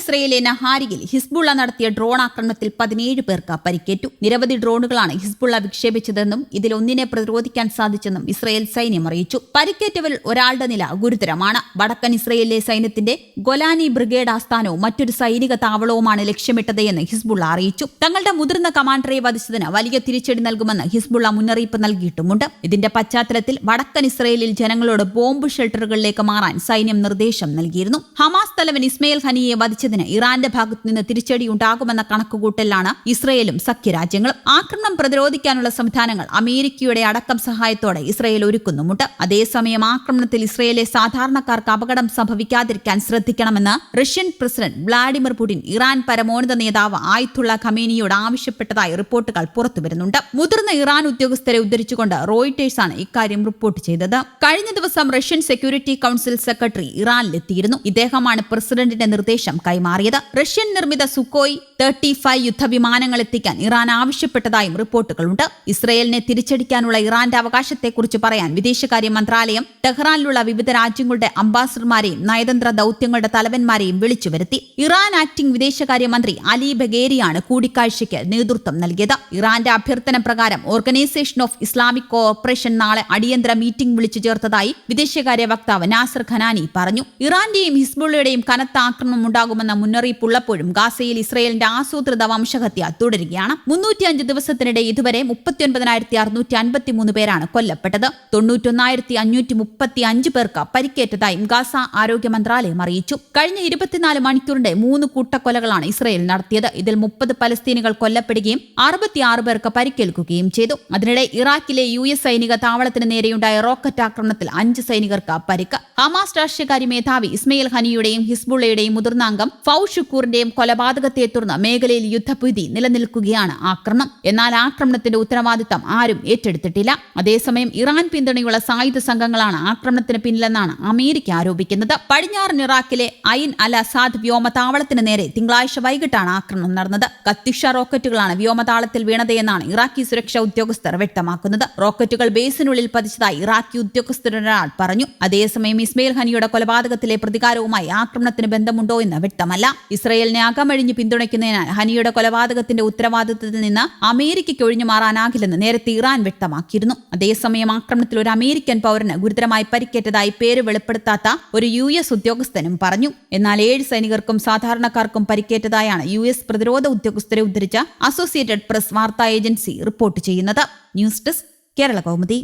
ഇസ്രയേലിലെ നഹാരിയിൽ ഹിസ്ബുള്ള നടത്തിയ ഡ്രോൺ ആക്രമണത്തിൽ പതിനേഴ് പേർക്ക് പരിക്കേറ്റു. നിരവധി ഡ്രോണുകളാണ് ഹിസ്ബുള്ള വിക്ഷേപിച്ചതെന്നും ഇതിൽ ഒന്നിനെ പ്രതിരോധിക്കാൻ സാധിച്ചെന്നും ഇസ്രയേൽ സൈന്യം അറിയിച്ചു. പരിക്കേറ്റവരിൽ ഒരാളുടെ നില ഗുരുതരമാണ്. വടക്കൻ ഇസ്രയേലിലെ സൈന്യത്തിന്റെ ഗൊലാനി ബ്രിഗേഡ് ആസ്ഥാനവും മറ്റൊരു സൈനിക താവളവുമാണ് ലക്ഷ്യമിട്ടത് എന്ന് ഹിസ്ബുള്ള അറിയിച്ചു. തങ്ങളുടെ മുതിർന്ന കമാൻഡറെ വധിച്ചതിന് വലിയ തിരിച്ചടി നൽകുമെന്ന് ഹിസ്ബുള്ള മുന്നറിയിപ്പ് നൽകിയിട്ടുമുണ്ട്. ഇതിന്റെ പശ്ചാത്തലത്തിൽ വടക്കൻ ഇസ്രയേലിൽ ജനങ്ങളോട് ബോംബ് ഷെൽട്ടറുകളിലേക്ക് മാറാൻ സൈന്യം നിർദ്ദേശം നൽകിയിരുന്നു. ഹമാസ് തലവൻ ഇസ്മയിൽ ഹനിയെ വധിച്ചതിന് ഇറാന്റെ ഭാഗത്തു നിന്ന് തിരിച്ചടി ഉണ്ടാകുമെന്ന കണക്കുകൂട്ടലിലാണ് ഇസ്രയേലും സഖ്യരാജ്യങ്ങളും. ആക്രമണം പ്രതിരോധിക്കാനുള്ള സംവിധാനങ്ങൾ അമേരിക്കയുടെ അടക്കം സഹായത്തോടെ ഇസ്രയേൽ ഒരുക്കുന്നുമുണ്ട് അതേസമയം ആക്രമണത്തിൽ ഇസ്രയേലിലെ സാധാരണക്കാർക്ക് അപകടം സംഭവിക്കാതിരിക്കാൻ ശ്രദ്ധിക്കണമെന്ന് Russian president Vladimir Putin Iran പരമോന്നത നേതാവ് ആയിത്തുള്ള ഖമേനിയോട് ആവശ്യപ്പെട്ടതായി റിപ്പോർട്ടുകൾ പുറത്തുവരുന്നുണ്ട്. മുതിർന്ന ഇറാൻ ഉദ്യോഗസ്ഥരെ ഉദ്ധരിച്ചുകൊണ്ട് റോയിട്ടേഴ്സാണ് ഇക്കാര്യം റിപ്പോർട്ട് ചെയ്തത്. കഴിഞ്ഞ ദിവസം റഷ്യൻ സെക്യൂരിറ്റി കൌൺസിൽ സെക്രട്ടറി ഇറാനിലെത്തിയിരുന്നു. ഇദ്ദേഹമാണ് പ്രസിഡന്റിന്റെ നിർദ്ദേശം കൈമാറിയത്. റഷ്യൻ നിർമ്മിത സുക്കോയ് തേർട്ടി ഫൈവ് യുദ്ധവിമാനങ്ങൾ എത്തിക്കാൻ ഇറാൻ ആവശ്യപ്പെട്ടതായും റിപ്പോർട്ടുകളുണ്ട്. ഇസ്രയേലിനെ തിരിച്ചടിക്കാനുള്ള ഇറാന്റെ അവകാശത്തെക്കുറിച്ച് പറയാൻ വിദേശകാര്യ മന്ത്രാലയം ടെഹ്റാനിലുള്ള വിവിധ രാജ്യങ്ങളുടെ അംബാസഡർമാരെയും നയതന്ത്ര ദൌത്യങ്ങളുടെ തലവന്മാരെയും വിളിച്ചു വരുത്തി ഇറാൻ ആക്ടിംഗ് വിദേശകാര്യമന്ത്രി അലി ബഗേരിയാണ് കൂടിക്കാഴ്ചയ്ക്ക് നേതൃത്വം നൽകിയത്. ഇറാന്റെ അഭ്യർത്ഥന പ്രകാരം ഓർഗനൈസേഷൻ ഓഫ് ഇസ്ലാമിക് കോഓപ്പറേഷൻ നാളെ അടിയന്തര മീറ്റിംഗ് വിളിച്ചു ചേർത്തതായി വിദേശകാര്യ വക്താവ് നാസർ ഖനാനി പറഞ്ഞു. ഇറാന്റെയും ഹിസ്ബുള്ളയുടെയും കനത്ത ആക്രമണം ഉണ്ടാകുമെന്ന മുന്നറിയിപ്പുള്ളപ്പോഴും ഗാസയിൽ ഇസ്രയേലിന്റെ ആസൂത്രിത വംശഹത്യ തുടരുകയാണ്. മുന്നൂറ്റിയഞ്ച് ദിവസത്തിനിടെ ഇതുവരെ മുപ്പത്തിയൊൻപതിനായിരത്തി അറുന്നൂറ്റി അൻപത്തിമൂന്ന് പേരാണ് കൊല്ലപ്പെട്ടത്. തൊണ്ണൂറ്റൊന്നായിരത്തി അഞ്ഞൂറ്റി മുപ്പത്തി അഞ്ച് പേർക്ക് പരിക്കേറ്റതായും ഗാസ ആരോഗ്യ മന്ത്രാലയം അറിയിച്ചു. കഴിഞ്ഞ ഇരുപത്തിനാല് മണിക്കൂറിന്റെ മൂന്ന് കൂട്ടക്കൊലകളാണ് ഇസ്രയേൽ നടത്തിയത്. ഇതിൽ മുപ്പത് പലസ്തീനികൾ കൊല്ലപ്പെടുകയും അറുപത്തിയാറ് പേർക്ക് പരിക്കേൽക്കുകയും ചെയ്തു. അതിനിടെ ഇറാഖിലെ യു എസ് സൈനിക താവളത്തിന് നേരെയുണ്ടായ റോക്കറ്റ് ആക്രമണത്തിൽ അഞ്ച് സൈനികർക്ക് പരിക്ക്. ഹമാസ് രാഷ്ട്രീയകാര്യ മേധാവി ഇസ്മയിൽ ഹനിയുടെയും ഹിസ്ബുള്ളയുടെയും മുതിർന്ന അംഗം ഫൌ ഷുക്കൂറിന്റെയും കൊലപാതകത്തെ തുടർന്ന് മേഖലയിൽ യുദ്ധഭീതി നിലനിൽക്കുകയാണ് ആക്രമണം. എന്നാൽ ആക്രമണത്തിന്റെ ഉത്തരവാദിത്തം ആരും ഏറ്റെടുത്തിട്ടില്ല. അതേസമയം ഇറാൻ പിന്തുണയുള്ള സായുധ സംഘങ്ങളാണ് ആക്രമണത്തിന് പിന്നിലെന്നാണ് അമേരിക്ക ആരോപിക്കുന്നത്. പടിഞ്ഞാറൻ ഇറാഖിലെ ഐൻ അൽ അസാദ് വ്യോമതാവളത്തിന് നേരെ തിങ്കളാഴ്ച വൈകിട്ടാണ് ആക്രമണം നടന്നത്. കത്തിഷ റോക്കറ്റുകളാണ് വ്യോമതാളത്തിൽ വീണതെന്നാണ് ഇറാഖി സുരക്ഷാ ഉദ്യോഗസ്ഥർ വ്യക്തമാക്കുന്നത്. റോക്കറ്റുകൾ ബേസിനുള്ളിൽ പതിച്ചതായി ഇറാഖി ഉദ്യോഗസ്ഥരൊരാൾ പറഞ്ഞു. അതേസമയം ഇസ്മയിൽ ഹനിയുടെ കൊലപാതകത്തിലെ പ്രതികാരവുമായി ആക്രമണത്തിന് ബന്ധമുണ്ടോ എന്ന് വ്യക്തമല്ല ഇസ്രയേലിനെ അകമഴിഞ്ഞ് പിന്തുണയ്ക്കുന്നതിനാൽ ഹനിയുടെ കൊലപാതകത്തിന്റെ ഉത്തരവാദിത്തത്തിൽ നിന്ന് അമേരിക്കയ്ക്ക് ഒഴിഞ്ഞു മാറാനാകില്ലെന്ന് നേരത്തെ ഇറാൻ വ്യക്തമാക്കിയിരുന്നു. അതേസമയം ആക്രമണത്തിൽ ഒരു അമേരിക്കൻ പൗരന് ഗുരുതരമായി പരിക്കേറ്റതായി പേര് വെളിപ്പെടുത്താത്ത ഒരു യു എസ് ഉദ്യോഗസ്ഥനും പറഞ്ഞു. എന്നാൽ ഏഴ് സൈനികർക്കും സാധാരണക്കാർക്കും പരിക്കേറ്റതായാണ് യു എസ് പ്രതിരോധ ഉദ്യോഗസ്ഥരെ ഉദ്ധരിച്ച അസോസിയേറ്റഡ് പ്രസ് വാർത്താ ഏജൻസി റിപ്പോർട്ട് ചെയ്യുന്നത്. News desk Kerala Kaumudi.